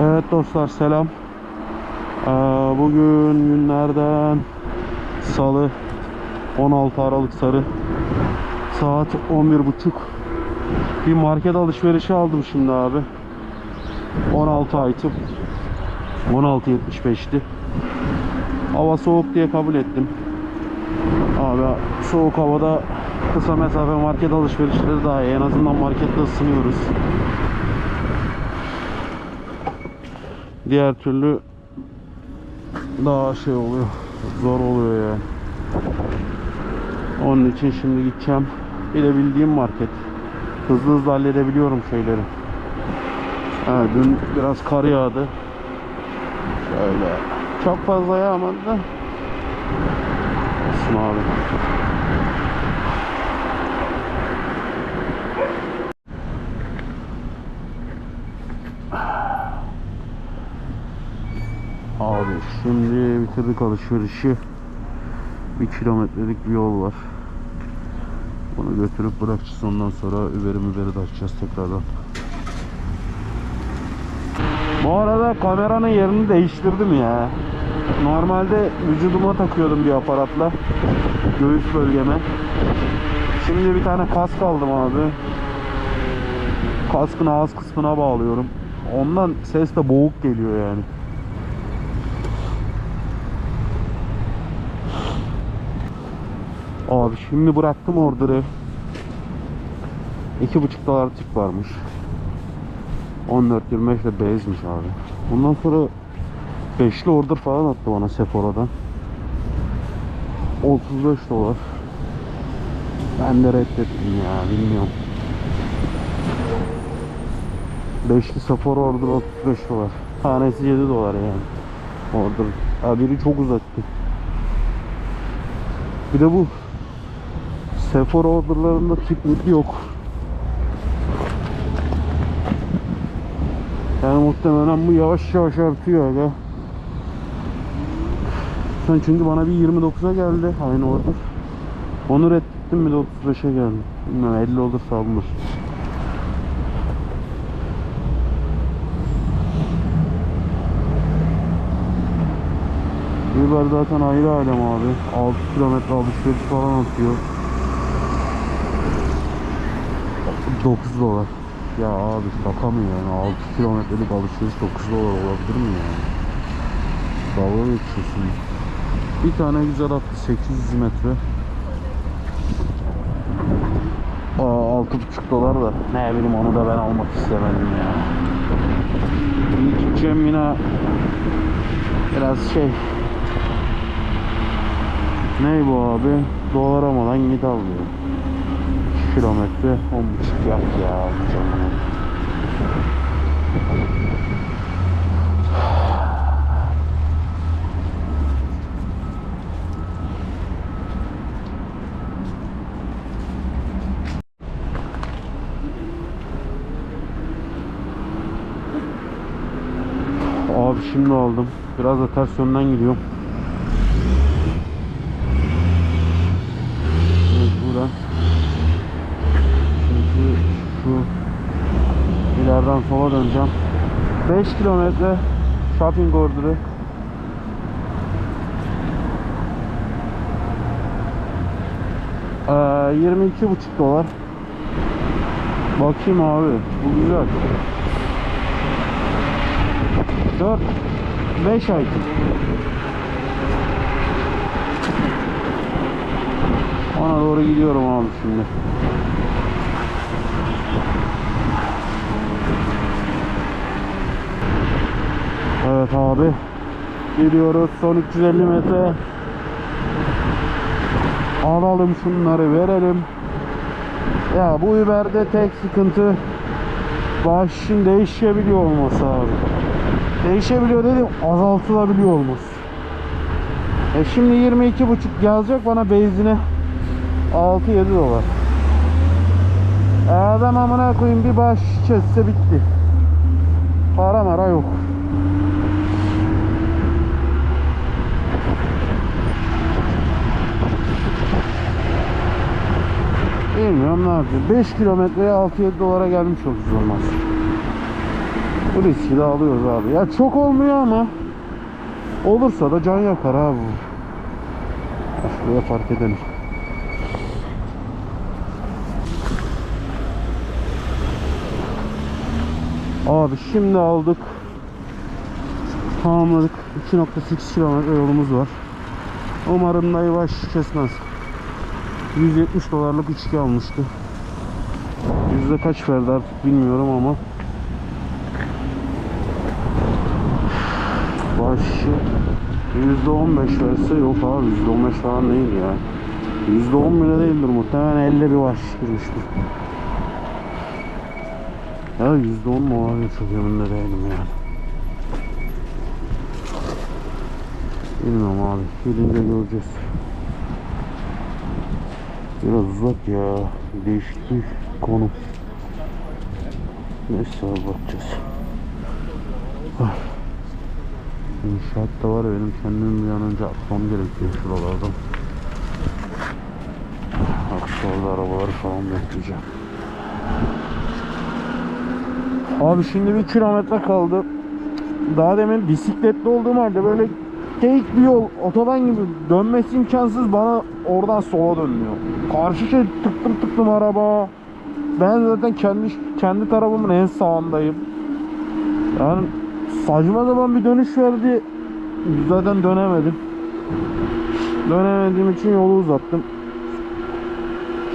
Evet dostlar selam. Ee, bugün günlerden Salı 16 Aralık Sarı. Saat 11.30 bir market alışverişi aldım şimdi abi. 16 item 16.75'ti hava soğuk diye kabul ettim. Abi soğuk havada kısa mesafe market alışverişleri daha iyi. En azından markette ısınıyoruz Diğer türlü daha şey oluyor. Zor oluyor yani. Onun için şimdi gideceğim. Bir de bildiğim market. Hızlı hızlı halledebiliyorum şeyleri. Ha, dün biraz kar yağdı. Şöyle. Çok fazla yağmadı da. Olsun abi. Abi şimdi bitirdik alışverişi. Bir kilometrelik bir yol var. Bunu götürüp bırakacağız ondan sonra Uber'i Uber'i de açacağız tekrardan. Bu arada kameranın yerini değiştirdim ya. Normalde vücuduma takıyordum bir aparatla. Göğüs bölgeme. Şimdi bir tane kask aldım abi. Kaskın ağız kısmına bağlıyorum. Ondan ses de boğuk geliyor yani. Abi şimdi bıraktım order'ı. 2,5 dolar tip varmış. 14.25 de bezmiş abi. Bundan sonra beşli order falan attı bana Sephora'dan. 35 dolar. Ben de reddettim ya bilmiyorum. Beşli Sephora order 35 dolar. Tanesi 7 dolar yani. Order. Ha, biri çok uzattı. Bir de bu Sephora orderlarında mip yok. Yani muhtemelen bu yavaş yavaş artıyor aga. Sen çünkü bana bir 29'a geldi aynı order. Onu reddettim bir de 35'e geldi. Bilmiyorum 50 olursa alınır. Uber zaten ayrı alem abi. 6 kilometre alışveriş falan atıyor. 9 dolar. Ya abi şaka yani 6 kilometrelik alışveriş 9 dolar olabilir mi yani? Dalga geçiyorsun. Bir tane güzel attı 800 metre. Aa 6,5 dolar da ne bileyim onu da ben almak istemedim ya. İlk gideceğim yine biraz şey ne bu abi? Dolar olmadan git al. 2 kilometre 10.5 yap ya. Abi şimdi aldım. Biraz da ters yönden gidiyorum. Mecburen. Çünkü şu ileriden sola döneceğim. 5 kilometre shopping order'ı. Ee, 22,5 dolar. Bakayım abi. Bu güzel. 4 5 ay. Ona doğru gidiyorum abi şimdi. Evet abi. Gidiyoruz son 350 metre. Alalım şunları verelim. Ya bu Uber'de tek sıkıntı başın değişebiliyor olması abi. Değişebiliyor dedim azaltılabiliyor olması. E şimdi 22,5 yazacak bana benzine 6-7 dolar. E adam amına koyayım bir baş çözse bitti. Para mara yok. Bilmiyorum ne yapacağım. 5 kilometreye 6-7 dolara gelmiş oluruz olmaz. Bu riski de alıyoruz abi. Ya çok olmuyor ama olursa da can yakar abi. Şuraya fark edelim. Abi şimdi aldık. Tamamladık. 2.8 kilometre yolumuz var. Umarım da yavaş kesmez. 170 dolarlık içki almıştı. Yüzde kaç verdi artık bilmiyorum ama Başı yüzde on beş verse yok abi yüzde on beş falan değil ya. Yüzde on bile değildir muhtemelen elle bir baş girmiştir. Ya yüzde on mu abi çok emin de değilim yani. Bilmiyorum abi. Gidince göreceğiz. Biraz uzak ya. Değişik bir konu. Neyse bakacağız. Ah. İnşaat da var benim kendim bir an önce atmam gerekiyor şuralardan. Akşamda arabaları falan bekleyeceğim. Abi şimdi bir kilometre kaldı. Daha demin bisikletli olduğum halde böyle tek bir yol otoban gibi dönmesi imkansız bana oradan sola dönüyor. Karşı şey tıktım tıktım araba. Ben zaten kendi kendi tarafımın en sağındayım. Yani saçma zaman bir dönüş verdi. Zaten dönemedim. Dönemediğim için yolu uzattım.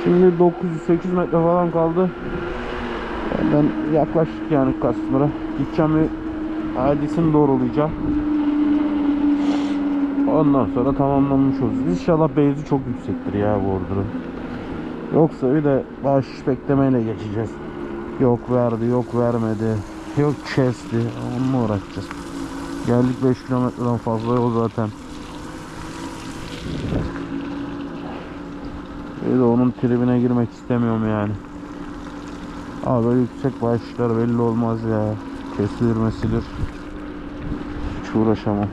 Şimdi 908 metre falan kaldı. Ben yaklaştık yani Kasım'a. Gideceğim bir Adis'ini doğrulayacağım. Ondan sonra tamamlanmış olacağız. İnşallah beyzi çok yüksektir ya ordunun. Yoksa bir de baş beklemeyle geçeceğiz. Yok verdi, yok vermedi. Yok kesti. Onunla uğraşacağız. Geldik 5 kilometreden fazla yol zaten. Bir de onun tribine girmek istemiyorum yani. Abi böyle yüksek başlar belli olmaz ya. Kesilir mesilir. Hiç uğraşamam.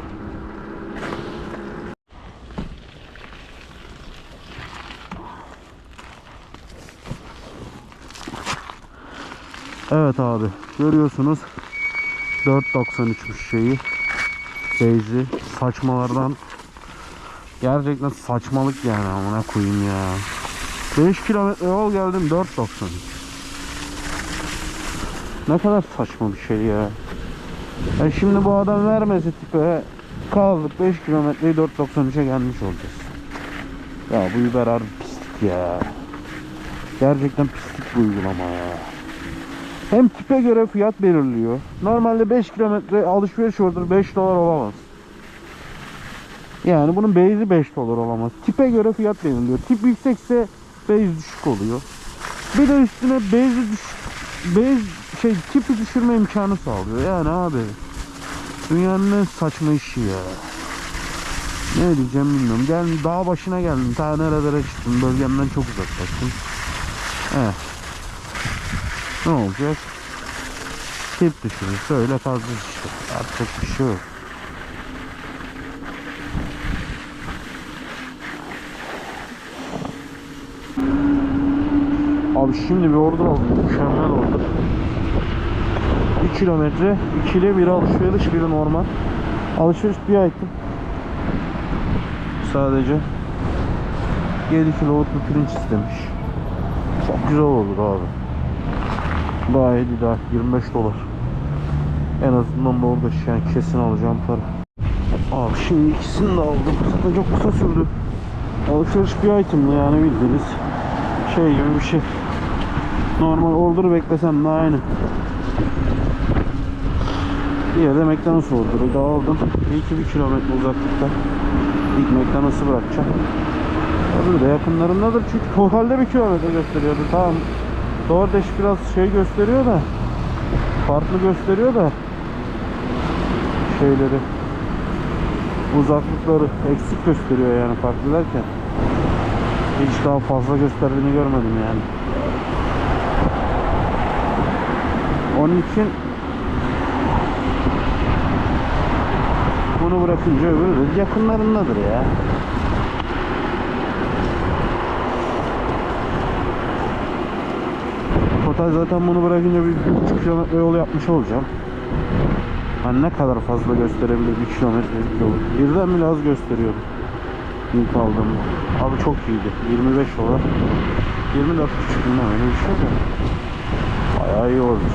Evet abi görüyorsunuz. 4.93'müş şeyi. Beyzi. Saçmalardan. Gerçekten saçmalık yani amına koyayım ya. 5 kilometre yol geldim 4.93 ne kadar saçma bir şey ya. Yani şimdi bu adam vermese tipe kaldık 5 kilometreyi 4.93'e gelmiş olacağız. Ya bu Uber pislik ya. Gerçekten pislik bu uygulama ya hem tipe göre fiyat belirliyor. Normalde 5 kilometre alışveriş order 5 dolar olamaz. Yani bunun base'i 5 dolar olamaz. Tipe göre fiyat belirliyor. Tip yüksekse base düşük oluyor. Bir de üstüne base'i düş base şey tipi düşürme imkanı sağlıyor. Yani abi dünyanın en saçma işi ya. Ne diyeceğim bilmiyorum. Gel dağ başına geldim. Ta nerelere çıktım. Bölgemden çok uzaklaştım. Evet. Ne olacak? Tip düşürür. Şöyle fazla işte. Artık bir şey yok. Abi şimdi bir ordu aldım. Mükemmel oldu. 1 kilometre. ikili biri alışveriş biri normal. Alışveriş bir ayıktım. Sadece 7 kiloluk bir pirinç istemiş. Çok güzel olur abi. Gayet ideal. 25 dolar. En azından da orada yani kesin alacağım para. Abi şimdi ikisini de aldım. Zaten çok kısa sürdü. Alışveriş bir itemli yani bildiğiniz şey gibi bir şey. Normal order beklesem de aynı. Diğer de McDonald's order'ı da aldım. 2-1 kilometre uzaklıkta. İlk McDonald's'ı bırakacağım. Tabii de yakınlarındadır çünkü totalde bir kilometre gösteriyordu. Tamam DoorDash biraz şey gösteriyor da farklı gösteriyor da şeyleri uzaklıkları eksik gösteriyor yani farklı derken. Hiç daha fazla gösterdiğini görmedim yani. Onun için bunu bırakınca öbürü yakınlarındadır ya Total zaten bunu bırakınca bir 1,5 kilometre yol yapmış olacağım. Hani ne kadar fazla gösterebilir bir kilometrelik yolu. Birden bile az gösteriyordu. İlk aldım. Abi çok iyiydi. 25 dolar. 24 buçuk öyle bir şey de. Bayağı iyi olmuş.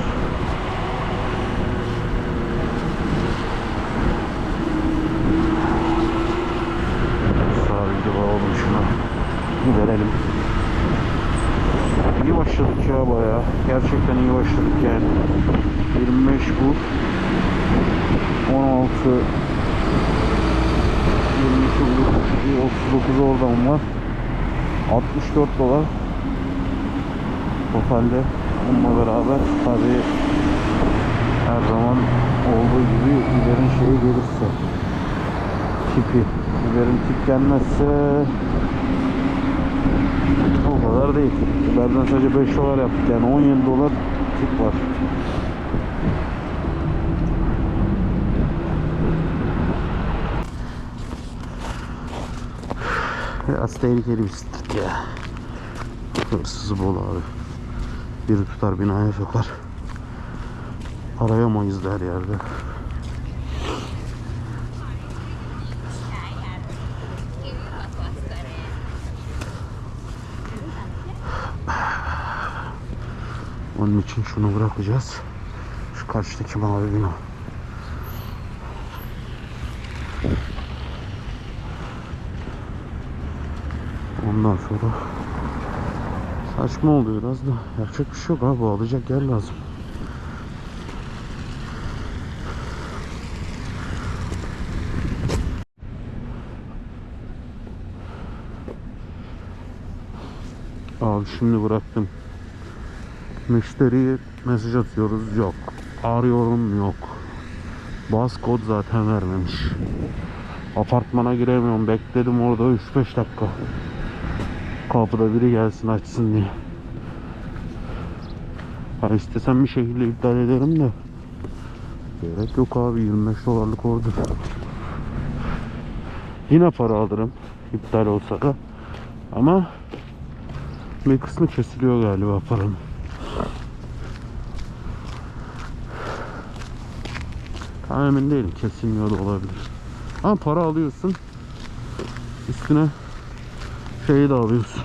Sahilde bağladım şuna. Bir verelim. İyi başladık ya bayağı. Gerçekten iyi başladık yani. 25 bu. 16 22 bu. Bir 39 oradan var. 64 dolar. Totalde onunla beraber tabi her zaman olduğu gibi Uber'in şeyi gelirse tipi Uber'in tip gelmezse o kadar değil. Uber'den sadece 5 dolar yaptık yani 17 dolar tip var. Biraz tehlikeli bir street ya. Hırsızı bol abi. Biri tutar binaya sokar. Arayamayız da her yerde. Onun için şunu bırakacağız. Şu karşıdaki mavi bina. Ondan sonra saçma oluyor biraz da yapacak bir şey yok abi alacak yer lazım. Abi şimdi bıraktım. Müşteriye mesaj atıyoruz yok. Arıyorum yok. Bas kod zaten vermemiş. Apartmana giremiyorum. Bekledim orada 3-5 dakika. Kapıda biri gelsin açsın diye. Ha istesem bir şekilde iptal ederim de. Gerek yok abi 25 dolarlık order. Yine para alırım. iptal olsa da. Ama bir kısmı kesiliyor galiba paranın. Tam emin değilim. Kesilmiyor da olabilir. Ama para alıyorsun. Üstüne şeyi de alıyorsun.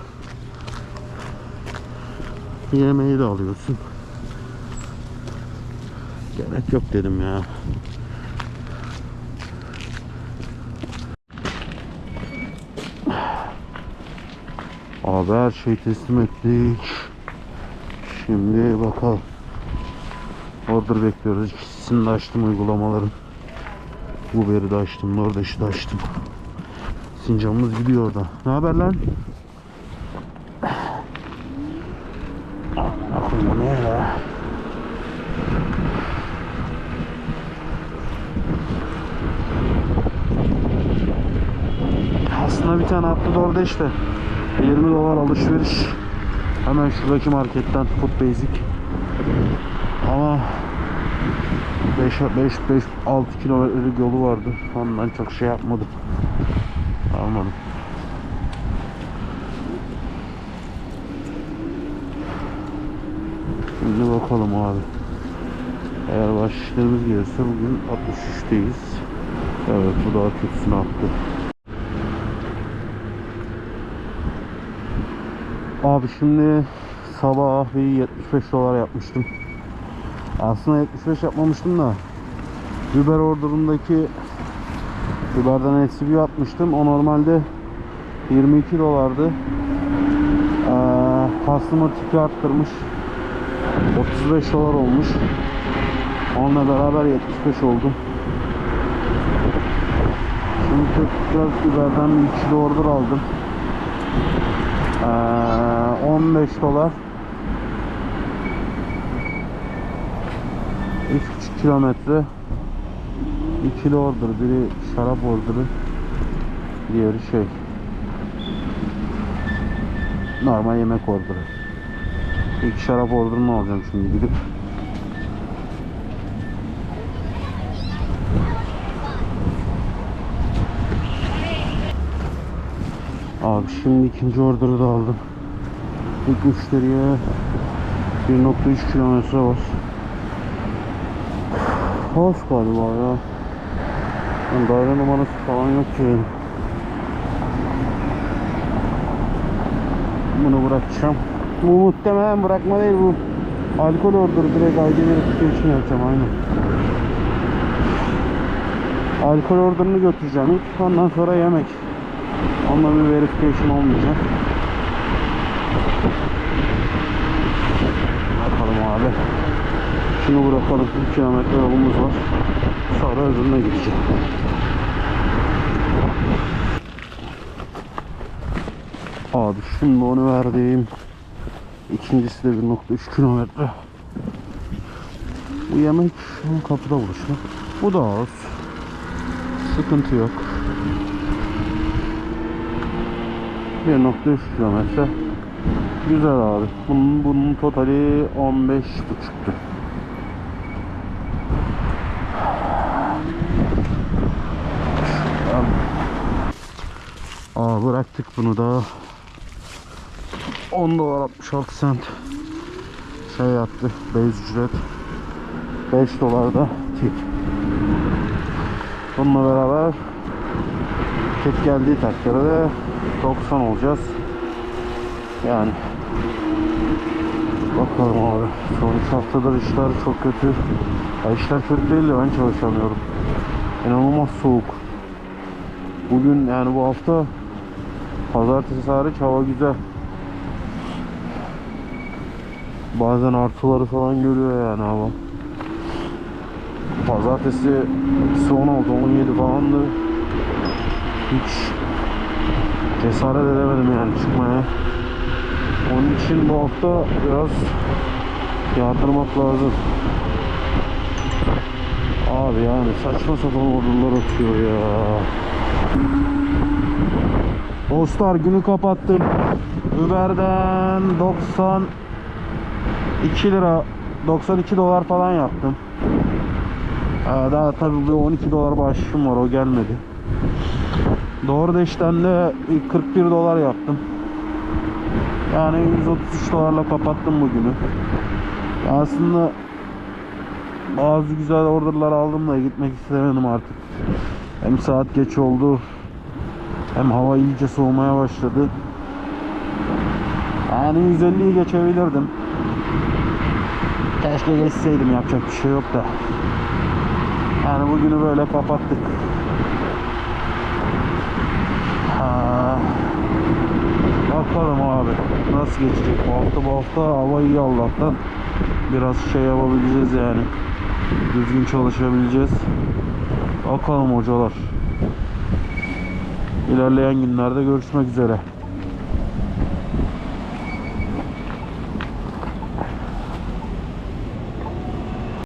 Yemeği de alıyorsun. Gerek yok dedim ya. Abi her şeyi teslim ettik. Şimdi bakalım. Order bekliyoruz. İkisini de açtım uygulamaların. Uber'i de açtım. DoorDash'ı da açtım. Sincamımız gidiyor orada. Ne haber lan? Ne ya? Aslında bir tane attı DoorDash de 20 dolar alışveriş. Hemen şuradaki marketten Food Basic. Ama 5 5 5 6 kilometrelik yolu vardı. Ondan çok şey yapmadım. Almadım. Şimdi bakalım abi. Eğer başlıklarımız gelirse bugün 63'teyiz. Evet bu daha kötüsünü attı. Abi şimdi sabah bir 75 dolar yapmıştım. Aslında 75 yapmamıştım da Uber order'ındaki Uber'den LCV atmıştım. O normalde 22 dolardı. Ee, customer tipi arttırmış. 35 dolar olmuş. Onunla beraber 75 oldu. Şimdi tekrar Uber'den bir ikili order aldım. Ee, 15 dolar 3,5 kilometre ikili order biri şarap orderı diğeri şey normal yemek orderı İlk şarap orderını alacağım şimdi gidip Abi şimdi ikinci orderı da aldım. İlk müşteriye 1.3 kilometre var. Hoş galiba ya. Yani daire numarası falan yok ki. Bunu bırakacağım. Bu muhtemelen bırakma değil bu. Alkol order direkt ID verification yapacağım aynen. Alkol orderını götüreceğim ilk. Ondan sonra yemek. Onunla bir verification olmayacak. Bakalım abi. Şunu bırakalım. 1 kilometre yolumuz var. Sonra öbürüne gideceğim. Abi şimdi onu verdiğim ikincisi de 1.3 kilometre. Bu yemek kapıda buluşma. Bu da az. Sıkıntı yok. 1.3 kilometre. Güzel abi. Bunun, bunun totali 15.5'tü. Aa bıraktık bunu da. 10 dolar 66 cent şey yaptı base ücret. 5 dolar da tip. Bununla beraber tip geldiği takdirde 90 olacağız. Yani. Bakalım abi. Son 3 haftadır işler çok kötü. Ya işler kötü değil de ben çalışamıyorum. İnanılmaz soğuk. Bugün yani bu hafta pazartesi hariç hava güzel. Bazen artıları falan görüyor yani hava. Pazartesi eksi 16 17 falandı. Hiç cesaret edemedim yani çıkmaya. Onun için bu hafta biraz yardırmak lazım. Abi yani saçma sapan ordular atıyor ya Dostlar günü kapattım. Uber'den 92 lira 92 dolar falan yaptım. Ee, daha tabii bir 12 dolar başım var o gelmedi. Doğru deşten de bir 41 dolar yaptım. Yani 133 dolarla kapattım bugünü. Aslında bazı güzel orderlar aldım da gitmek istemedim artık. Hem saat geç oldu hem hava iyice soğumaya başladı. Yani 150'yi geçebilirdim. Keşke geçseydim yapacak bir şey yok da. Yani bugünü böyle kapattık. Bakalım abi nasıl geçecek bu hafta bu hafta hava iyi Allah'tan. Biraz şey yapabileceğiz yani. Düzgün çalışabileceğiz. Bakalım hocalar. İlerleyen günlerde görüşmek üzere.